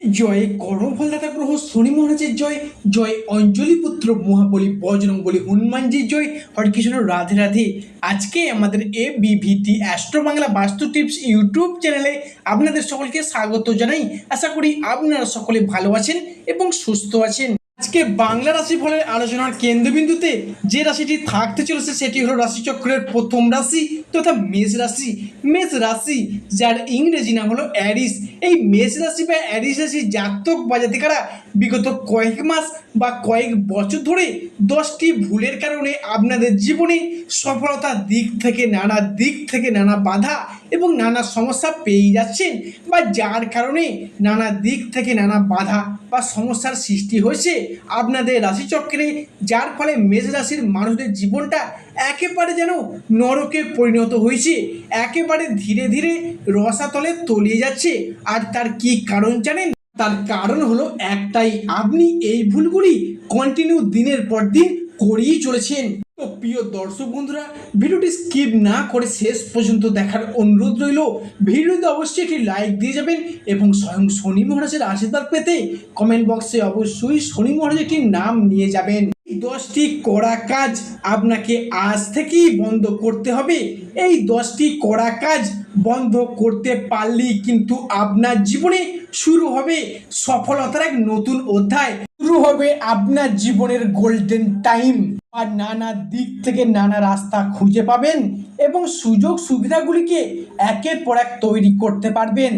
জয় করফলদাতা গ্রহ শনি মহারাজের জয় জয় অঞ্জলি পুত্র মহাবলী বজরং বলি হনুমানজির জয়। হরে কৃষ্ণ, রাধে রাধে। আজকে আমাদের এ বিভিটি অ্যাস্ট্রো বাংলা বাস্তু টিপস ইউটিউব চ্যানেলে আপনাদের সকলকে স্বাগত জানাই। আশা করি আপনারা সকলে ভালো আছেন এবং সুস্থ আছেন। আজকে বাংলা রাশি ফলের আলোচনার কেন্দ্রবিন্দুতে যে রাশিটি থাকতে চলেছে, সেটি হলো রাশিচক্রের প্রথম রাশি তথা মেষ রাশি। মেষ রাশি, যার ইংরেজি নাম হলো অ্যারিস। এই মেষ রাশি বা অ্যারিস রাশি জাতক বা জাতিকারা বিগত কয়েক মাস বা কয়েক বছর ধরে দশটি ভুলের কারণে আপনাদের জীবনে সফলতার দিক থেকে নানা দিক থেকে নানা বাধা এবং নানা সমস্যা পেয়ে যাচ্ছেন বা যার কারণে নানা দিক থেকে নানা বাধা বা সমস্যার সৃষ্টি হয়েছে আপনাদের রাশিচক্রে। যার ফলে মেষ রাশির মানুষদের জীবনটা একেবারে যেন নরকে পরিণত হয়েছে, একেবারে ধীরে ধীরে রসাতলে তলিয়ে যাচ্ছে। আর তার কি কারণ জানেন? তার কারণ হলো একটাই, আপনি এই ভুলগুলি কন্টিনিউ দিনের পর দিন করেই চলেছেন। তো প্রিয় দর্শক বন্ধুরা, ভিডিওটি স্কিপ না করে শেষ পর্যন্ত দেখার অনুরোধ রইল। ভিডিওতে অবশ্যই একটি লাইক দিয়ে যাবেন এবং স্বয়ং শনি মহারাজের আশীর্বাদ পেতে কমেন্ট বক্সে অবশ্যই শনি মহারাজের একটি নাম নিয়ে যাবেন। দশটি কড়া কাজ আপনাকে আজ থেকেই বন্ধ করতে হবে। এই দশটি কড়া কাজ বন্ধ করতে পারলেই কিন্তু আপনার জীবনে শুরু হবে সফলতার এক নতুন অধ্যায়। শুরু হবে আপনার জীবনের গোল্ডেন টাইম আর নানা দিক থেকে নানা রাস্তা খুঁজে পাবেন এবং সুযোগ সুবিধাগুলিকে একের পর এক তৈরি করতে পারবেন।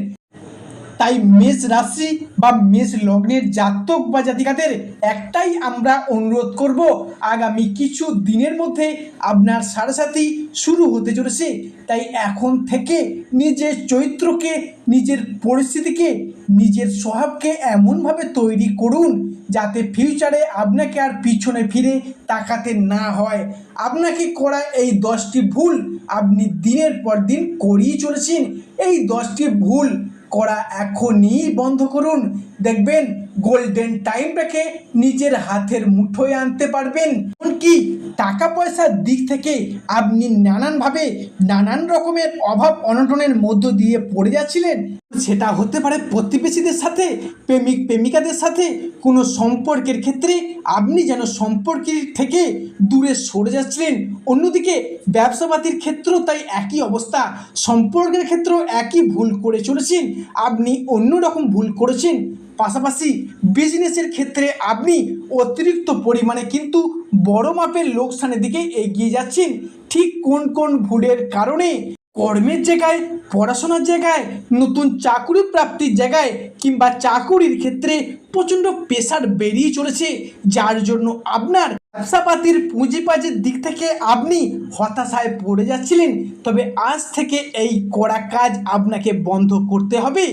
তাই মেষ রাশি বা মেষ লগ্নের জাতক বা জাতিকাদের একটাই আমরা অনুরোধ করব আগামী কিছু দিনের মধ্যে আপনার সারাসাথী শুরু হতে চলেছে। তাই এখন থেকে নিজের চরিত্রকে, নিজের পরিস্থিতিকে, নিজের স্বভাবকে এমনভাবে তৈরি করুন যাতে ফিউচারে আপনাকে আর পিছনে ফিরে তাকাতে না হয়। আপনাকে করা এই দশটি ভুল আপনি দিনের পর দিন করেই চলেছেন। এই দশটি ভুল করা এখনই বন্ধ করুন। দেখবেন গোল্ডেন টাইমটাকে নিজের হাতের মুঠোয় আনতে পারবেন। এমনকি টাকা পয়সার দিক থেকে আপনি নানানভাবে নানান রকমের অভাব অনটনের মধ্য দিয়ে পড়ে যাচ্ছিলেন। সেটা হতে পারে প্রতিবেশীদের সাথে, প্রেমিক প্রেমিকাদের সাথে, কোনো সম্পর্কের ক্ষেত্রে আপনি যেন সম্পর্কের থেকে দূরে সরে যাচ্ছিলেন। অন্যদিকে ব্যবসাপাতির ক্ষেত্রেও তাই একই অবস্থা। সম্পর্কের ক্ষেত্রেও একই ভুল করে চলেছেন। আপনি অন্য রকম ভুল করেছেন। পাশাপাশি বিজনেসের ক্ষেত্রে আপনি অতিরিক্ত পরিমাণে কিন্তু বড় মাপের লোকসানের দিকে এগিয়ে যাচ্ছেন। ঠিক কোন কোন ভুলের কারণে কর্মের জায়গায়, পড়াশোনার জায়গায়, নতুন চাকুরি প্রাপ্তির জায়গায় কিংবা চাকুরির ক্ষেত্রে প্রচণ্ড প্রেশার বেরিয়ে চলেছে। যার জন্য আপনার ব্যবসাপাতির পুঁজিপাজির দিক থেকে আপনি হতাশায় পড়ে যাচ্ছিলেন। তবে আজ থেকে এই কড়া কাজ আপনাকে বন্ধ করতে হবে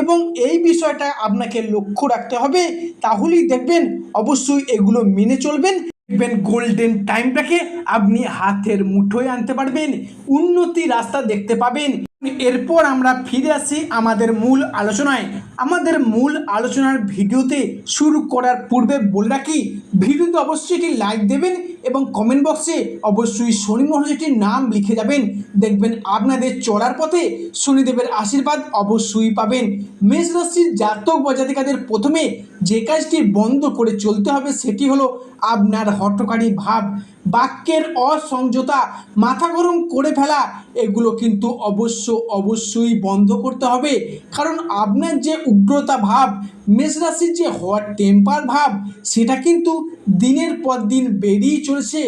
এবং এই বিষয়টা আপনাকে লক্ষ্য রাখতে হবে। তাহলেই দেখবেন, অবশ্যই এগুলো মেনে চলবেন। দেখবেন গোল্ডেন টাইমটাকে আপনি হাতের মুঠোয় আনতে পারবেন, উন্নতি রাস্তা দেখতে পাবেন। এরপর আমরা ফিরে আসি আমাদের মূল আলোচনায়। আমাদের মূল আলোচনার ভিডিওতে শুরু করার পূর্বে বলে রাখি, ভিডিওতে অবশ্যই একটি লাইক দেবেন এবং কমেন্ট বক্সে অবশ্যই শনি মহারাজটির নাম লিখে যাবেন। দেখবেন আপনাদের চলার পথে শনিদেবের আশীর্বাদ অবশ্যই পাবেন। মেষ রাশির জাতক বা জাতিকাদের প্রথমে যে কাজটি বন্ধ করে চলতে হবে সেটি হলো আপনার হটকারী ভাব, বাক্যের অসংযতা, মাথা গরম করে ফেলা, এগুলো কিন্তু অবশ্য অবশ্যই বন্ধ করতে হবে। কারণ আপনার যে উগ্রতা ভাব, মেষ রাশির যে হট টেম্পার ভাব, সেটা কিন্তু দিনের পর দিন বেরিয়ে চলেছে।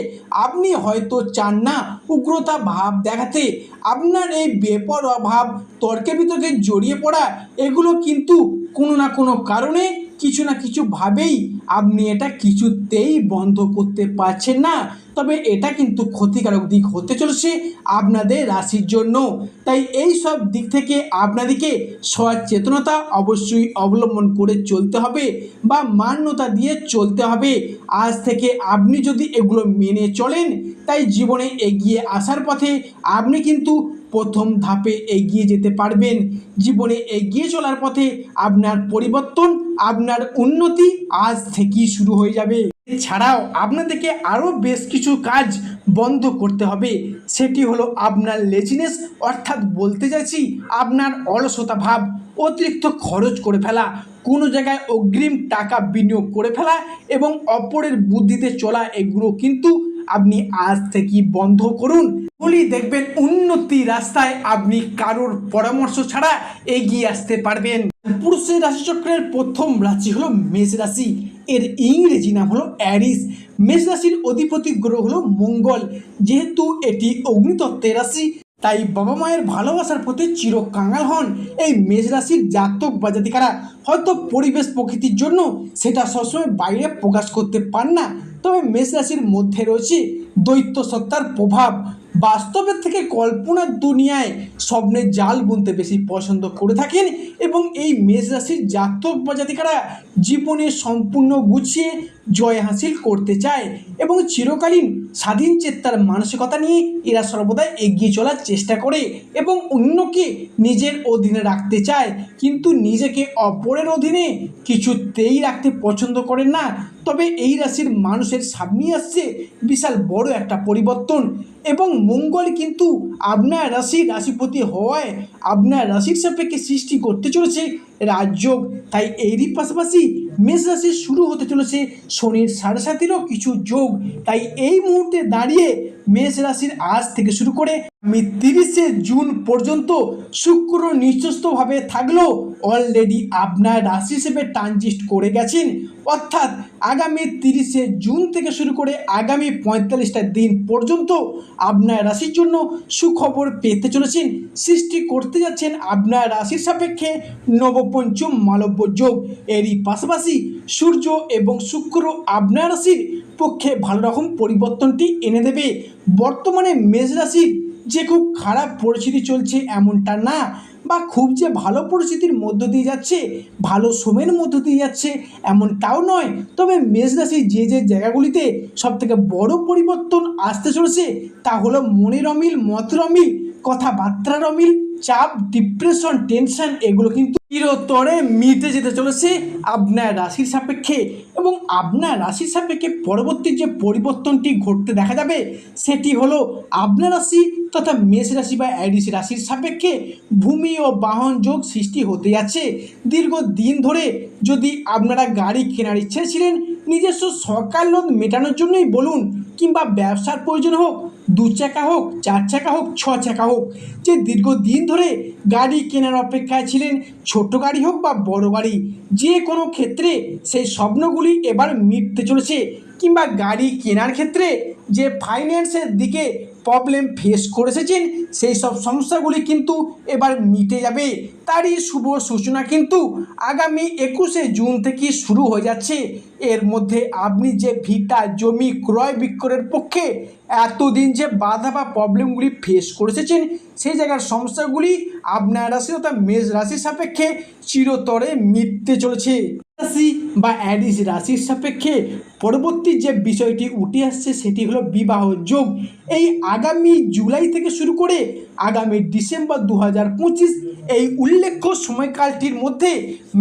আপনি হয়তো চান না উগ্রতা ভাব দেখাতে। আপনার এই বেপরোয়া ভাব তর্কে বিতর্কে জড়িয়ে পড়া, এগুলো কিন্তু কোনো না কোনো কারণে কিছু না কিছুভাবেই আপনি এটা কিছুতেই বন্ধ করতে পারছেন না। তবে এটা কিন্তু ক্ষতিকারক দিক হতে চলেছে আপনাদের রাশির জন্য। তাই এই সব দিক থেকে আপনাদেরকে সচেতনতা অবশ্যই অবলম্বন করে চলতে হবে বা মান্যতা দিয়ে চলতে হবে। আজ থেকে আপনি যদি এগুলো মেনে চলেন, তাই জীবনে এগিয়ে আসার পথে আপনি কিন্তু প্রথম ধাপে এগিয়ে যেতে পারবেন। জীবনে এগিয়ে চলার পথে আপনার পরিবর্তন, আপনার উন্নতি আজ থেকেই শুরু হয়ে যাবে। এছাড়াও আপনাদেরকে আরও বেশ কিছু কাজ বন্ধ করতে হবে। সেটি হলো আপনার লেজিনেস অর্থাৎ বলতে চাইছি আপনার অলসতা ভাব, অতিরিক্ত খরচ করে ফেলা, কোনো জায়গায় অগ্রিম টাকা বিনিয়োগ করে ফেলা এবং অপরের বুদ্ধিতে চলা এগুলো কিন্তু আপনি আজ থেকেই বন্ধ করুন। বলি দেখবেন উন্নতি রাস্তায় আপনি কারোর পরামর্শ ছাড়া এগিয়ে আসতে পারবেন। পুরুষের রাশিচক্রের প্রথম রাশি হলো মেষ রাশি। এর ইংরেজি নাম হলো অ্যারিস। মেষ রাশির অধিপতি গ্রহ হলো মঙ্গল। যেহেতু এটি অগ্নিতত্ত্বের রাশি, তাই বাবা মায়ের ভালোবাসার প্রতি চির কাঙাল হন। এই মেষ রাশির জাতক বা জাতিকারা হয়তো পরিবেশ প্রকৃতির জন্য সেটা সবসময় বাইরে প্রকাশ করতে পান না। তবে মেষ রাশির মধ্যে রয়েছে দৈত্য সত্তার প্রভাব। বাস্তবের থেকে কল্পনার দুনিয়ায় স্বপ্নের জাল বুনতে বেশি পছন্দ করে থাকেন এবং এই মেষ রাশির জাতক বা জাতিকারা জীবনে সম্পূর্ণ গুছিয়ে জয় হাসিল করতে চায় এবং চিরকালীন স্বাধীন চেত্তার মানসিকতা নিয়ে এরা সর্বদা এগিয়ে চলার চেষ্টা করে এবং অন্যকে নিজের অধীনে রাখতে চায়। কিন্তু নিজেকে অপরের অধীনে কিছুতেই রাখতে পছন্দ করেন না। তবে এই রাশির মানুষের সামনে আসছে বিশাল বড় একটা পরিবর্তন। এবং মঙ্গল কিন্তু আপনার রাশির রাশিপতি হওয়ায় আপনার রাশির সাপেক্ষে সৃষ্টি করতে চলেছে রাজযোগ। তাই এরই পাশাপাশি মেষ রাশি শুরু হতে চলেছে শনির সাড়ে সাতিরও কিছু যোগ। তাই এই মুহূর্তে দাঁড়িয়ে মেষ রাশির আজ থেকে শুরু করে আমি তিরিশে জুন পর্যন্ত শুক্র নিঃস্বস্তভাবে থাকলেও অলরেডি আপনার রাশি হিসেবে ট্রানজিস্ট করে গেছেন। অর্থাৎ আগামী তিরিশে জুন থেকে শুরু করে আগামী পঁয়তাল্লিশটা দিন পর্যন্ত আপনার রাশির জন্য সুখবর পেতে চলেছেন। সৃষ্টি করতে যাচ্ছেন আপনার রাশির সাপেক্ষে নবপঞ্চম মালব্য যোগ। এরই পাশাপাশি সূর্য এবং শুক্র আপনার রাশির পক্ষে ভালো রকম পরিবর্তনটি এনে দেবে। বর্তমানে মেষ রাশির যে খুব খারাপ পরিস্থিতি চলছে এমনটা না বা খুব যে ভালো পরিস্থিতির মধ্য দিয়ে যাচ্ছে, ভালো সময়ের মধ্য দিয়ে যাচ্ছে এমনটাও নয়। তবে মেষ যে যে জায়গাগুলিতে সবথেকে বড় পরিবর্তন আসতে চলেছে তা হলো মনের অমিল মতের অমিল কথাবার্তার অমিল চাপ ডিপ্রেশন টেনশন এগুলো কিন্তু চিরতরে মিটে যেতে চলেছে আপনার রাশির সাপেক্ষে। এবং আপনার রাশির সাপেক্ষে পরবর্তী যে পরিবর্তনটি ঘটতে দেখা যাবে, সেটি হলো আপনার রাশি তথা মেষ রাশি বা অ্যাডিস রাশির সাপেক্ষে ভূমি ও বাহন যোগ সৃষ্টি হতে যাচ্ছে। দীর্ঘ দিন ধরে যদি আপনারা গাড়ি কেনার ইচ্ছে ছিলেন নিজস্ব সরকার লোন মেটানোর জন্যই বলুন কিংবা ব্যবসার প্রয়োজন হোক, দু চাকা হোক, চার চাকা হোক, ছ চাকা হোক, যে দীর্ঘদিন ধরে গাড়ি কেনার অপেক্ষায় ছিলেন ছোট গাড়ি হোক বা বড় গাড়ি, যে কোনো ক্ষেত্রে সেই স্বপ্নগুলি এবার মিটতে চলেছে কিংবা গাড়ি কেনার ক্ষেত্রে যে ফাইন্যান্সের দিকে প্রবলেম ফেস করে এসেছেন সেই সব সমস্যাগুলি কিন্তু এবার মিটে যাবে। তারই শুভ সূচনা কিন্তু আগামী একুশে জুন থেকে শুরু হয়ে যাচ্ছে। এর মধ্যে আপনি যে ভিটা, জমি ক্রয় বিক্রয়ের পক্ষে এতদিন যে বাধা বা প্রবলেমগুলি ফেস করে এসেছেন সেই জায়গার সমস্যাগুলি আপনার রাশি তথা মেষ রাশির সাপেক্ষে চিরতরে মিটতে চলেছে। রাশি বা অ্যাডিস রাশির সাপেক্ষে পরবর্তী যে বিষয়টি উঠে আসছে সেটি হলো বিবাহ যোগ। এই আগামী জুলাই থেকে শুরু করে আগামী ডিসেম্বর দু হাজার পঁচিশ এই উল্লেখ্য সময়কালটির মধ্যে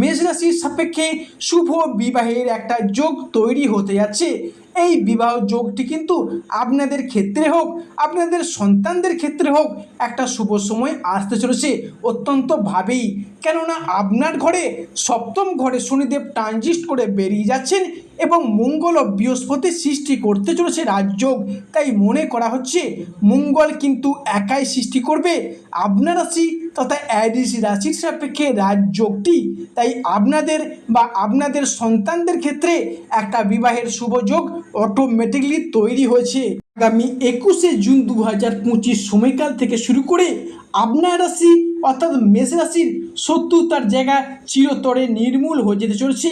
মেষ রাশির সাপেক্ষে শুভ বিবাহের একটা যোগ তৈরি হতে যাচ্ছে। এই বিবাহ যোগটি কিন্তু আপনাদের ক্ষেত্রে হোক, আপনাদের সন্তানদের ক্ষেত্রে হোক, একটা শুভ সময় আসতে চলেছে অত্যন্তভাবেই কেননা আপনার ঘরে সপ্তম ঘরে শনিদেব ট্রানজিস্ট করে বেরিয়ে যাচ্ছেন এবং মঙ্গল ও বৃহস্পতি সৃষ্টি করতে চলেছে রাজযোগ। তাই মনে করা হচ্ছে, মঙ্গল কিন্তু একাই সৃষ্টি করবে। আপনার রাশি তথা অ্যাডিস রাশির সাপেক্ষে রাজযোগটি। তাই আপনাদের বা আপনাদের সন্তানদের ক্ষেত্রে একটা বিবাহের শুভযোগ অটোমেটিকলি তৈরি হয়েছে। আগামী একুশে জুন দু হাজার পঁচিশ সময়কাল থেকে শুরু করে আপনার রাশি অর্থাৎ মেষ রাশির শত্রুতার জায়গা চিরতরে নির্মূল হয়ে যেতে চলেছে।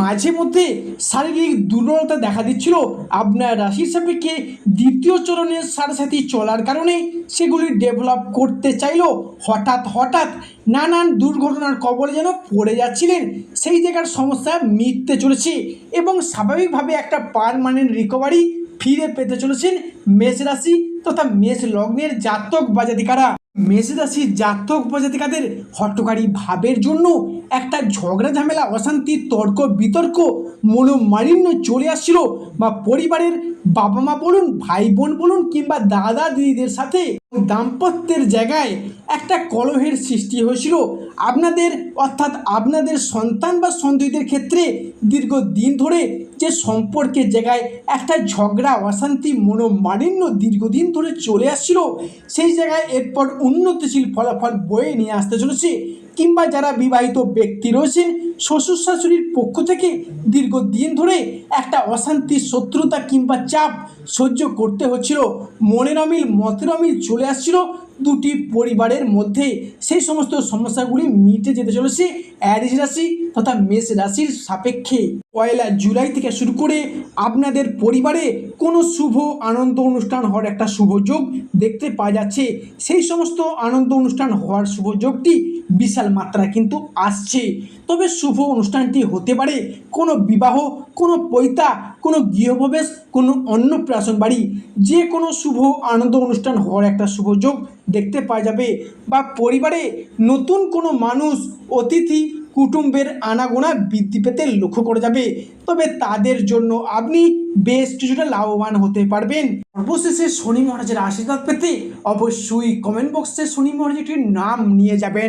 মাঝে মধ্যে শারীরিক দুর্বলতা দেখা দিচ্ছিল। আপনার রাশির সাপেক্ষে দ্বিতীয় চরণের সাথে সাথে চলার কারণে সেগুলি ডেভেলপ করতে চাইলেও হঠাৎ হঠাৎ নানান দুর্ঘটনার কবলে যেন পড়ে যাচ্ছিলেন। সেই জায়গার সমস্যা মিটতে চলেছে এবং স্বাভাবিকভাবে একটা পারমানেন্ট রিকভারি ফিরে পেতে চলেছেন মেষ রাশি তথা মেষ লগ্নের জাতক বা জাতিকারা মেষ রাশি জাতক বা জাতিকাদের হটকারী ভাবের জন্য একটা ঝগড়া, ঝামেলা, অশান্তি, তর্ক, বিতর্ক, মনোমালিন্য চলে আসছিল বা পরিবারের বাবা মা বলুন ভাই বোন বলুন কিংবা দাদা দিদিদের সাথে দাম্পত্যের জায়গায় একটা কলহের সৃষ্টি হয়েছিল। আপনাদের, অর্থাৎ আপনাদের সন্তান বা সন্ততিদের ক্ষেত্রে দীর্ঘদিন ধরে যে সম্পর্কের জায়গায় একটা ঝগড়া, অশান্তি, মনোমালিন্য দীর্ঘদিন ধরে চলে আসছিল, সেই জায়গায় এরপর উন্নতিশীল ফলাফল বয়ে নিয়ে আসতে চলেছে। কিংবা যারা বিবাহিত ব্যক্তি রয়েছেন শ্বশুর শাশুড়ির পক্ষ থেকে দীর্ঘদিন ধরে একটা অশান্তি, শত্রুতা কিংবা চাপ সহ্য করতে হচ্ছিল। মনের অমিল, মতের অমিল চলে আসছিল দুটি পরিবারের মধ্যে সেই সমস্ত সমস্যাগুলি মিটে যেতে চলেছে। অ্যারিজ রাশি তথা মেষ রাশির সাপেক্ষে। পয়লা জুলাই থেকে শুরু করে আপনাদের পরিবারে কোনো শুভ আনন্দ অনুষ্ঠান হওয়ার একটা শুভ যোগ দেখতে পাওয়া যাচ্ছে। সেই সমস্ত আনন্দ অনুষ্ঠান হওয়ার শুভ যোগটি বিশাল মাত্রা কিন্তু আসছে। তবে শুভ অনুষ্ঠানটি হতে পারে কোনো বিবাহ, কোনো পৈতা, কোনো গৃহপ্রবেশ, কোনো অন্নপ্রাশন বাড়ি। যে কোনো শুভ আনন্দ অনুষ্ঠান হওয়ার একটা শুভ যোগ দেখতে পাওয়া যাবে বা পরিবারে নতুন কোনো মানুষ, অতিথি কুটুম্বের আনাগোনা বৃদ্ধি পেতে লক্ষ্য করা যাবে। তবে তাদের জন্য আপনি বেশ কিছুটা লাভবান হতে পারবেন। অবশেষে শনি মহারাজের আশীর্বাদ পেতে অবশ্যই কমেন্ট বক্সে শনি মহারাজ একটি নাম নিয়ে যাবেন।